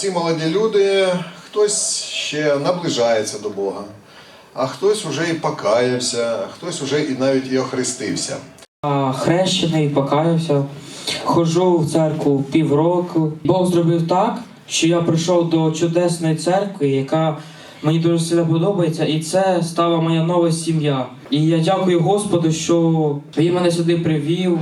ці молоді люди, хтось ще наближається до Бога, а хтось уже і покаявся, хтось уже і навіть і охрестився. Хрещений, покаявся, ходжу в церкву півроку. Бог зробив так, що я прийшов до чудесної церкви, яка мені дуже сильно подобається, і це стала моя нова сім'я. І я дякую Господу, що він мене сюди привів.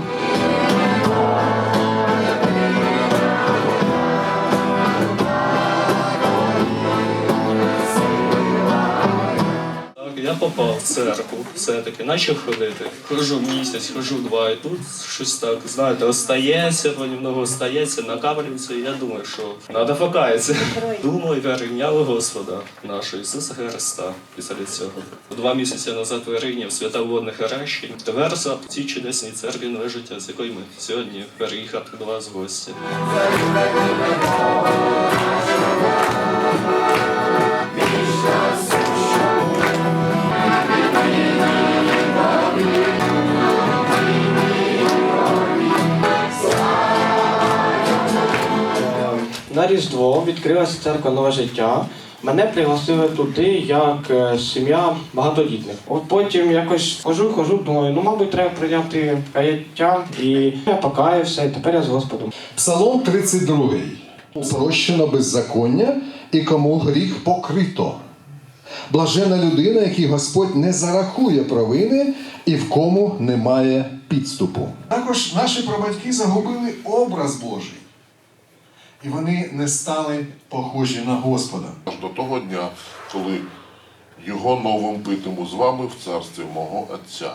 Я попав в церкву, все-таки почав ходити. Хожу місяць, хожу два, і тут щось так, знаєте, остається, понемногу остається, накаплюється, і я думаю, що треба покаятися. Думаю, перейняв Господа нашого Ісуса Христа після цього. Два місяці назад вирійняв святоводне хрещення. Тепер за цій чудесній церкві нове життя, з якої ми сьогодні переїхали до вас в гості. На Різдво відкрилася церква нове життя. Мене пригласили туди як е, сім'я багатодітних. От потім якось хожу, хожу, думаю, ну мабуть, треба прийняти каяття. І я покаявся, і тепер я з Господом. Псалом 32. Прощено беззаконня і кому гріх покрито. Блажена людина, якій Господь не зарахує провини і в кому немає підступу. Також наші прабатьки загубили образ Божий. І вони не стали похожі на Господа. аж до того дня, коли його новим питиму з вами в царстві мого Отця.